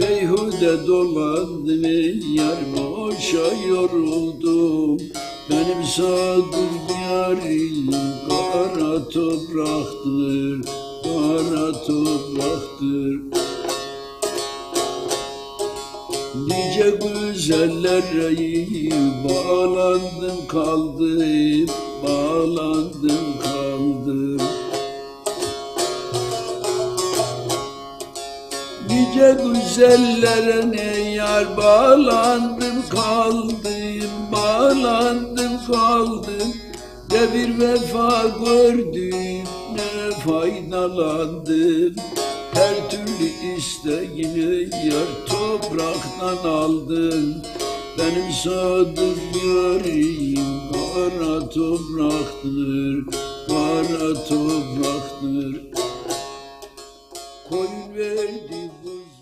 Beyhude dolandım ey yar boşa yoruldum. Benim sadık yarim kara topraktır Kara topraktır. Nice güzellere bağlandım kaldım Bağlandım Nice güzellere ne yar bağlandım kaldım Bağlandım kaldım. Ne bir vefa gördüm ne faydalandım. Her türlü isteğini yar topraktan aldım. Benim sadık yarim kara topraktır Kara topraktır belli bu